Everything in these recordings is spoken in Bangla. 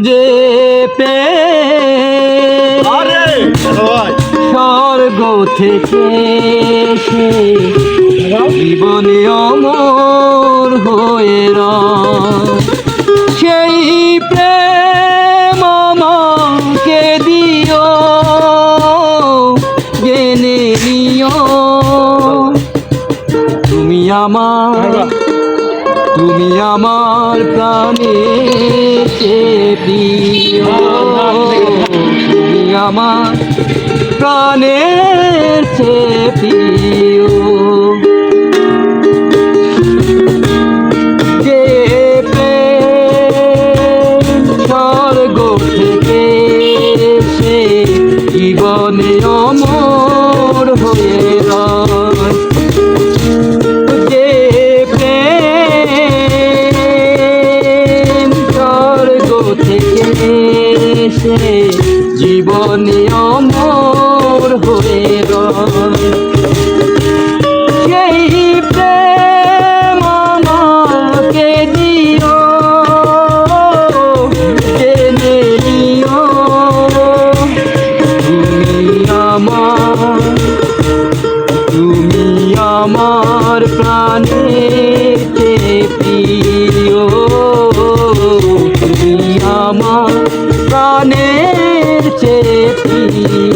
যে ভাই স্বর্গ থেকে এসে জীবনে অমর হয়ে সেই প্রেম আমাকে দিও জেনে নিও। তুমি আমার তুমি আমার প্রাণে প্রিয়? তুমি আমার প্রাণের প্রিয়? সে জীবনে অমর হয়ে রয়। সেই প্রেম আমাকে দিও জেনে নিও। তুমি আমার তুমি আমার প্রাণের প্রাণের চেয়ে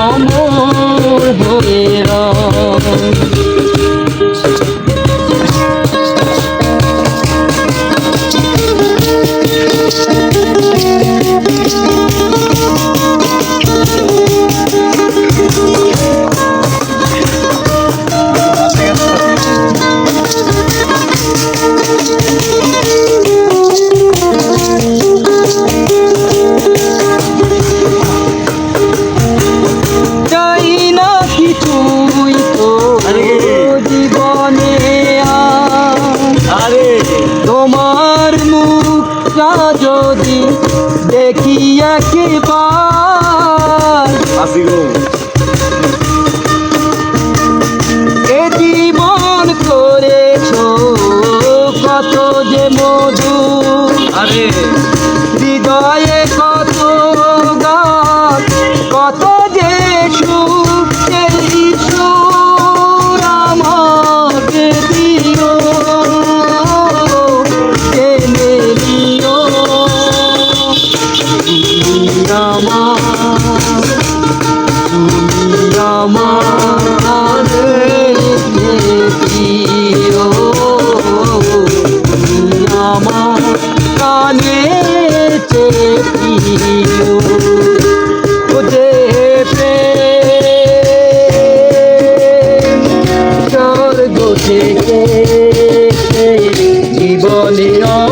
অমর হয়ে কত যে মধু। আরে। হৃদয়ে কত গাছ কত যে সুখ সেই সুর আমাকে দিও। জেনে নিও। আমার আমার জীবনে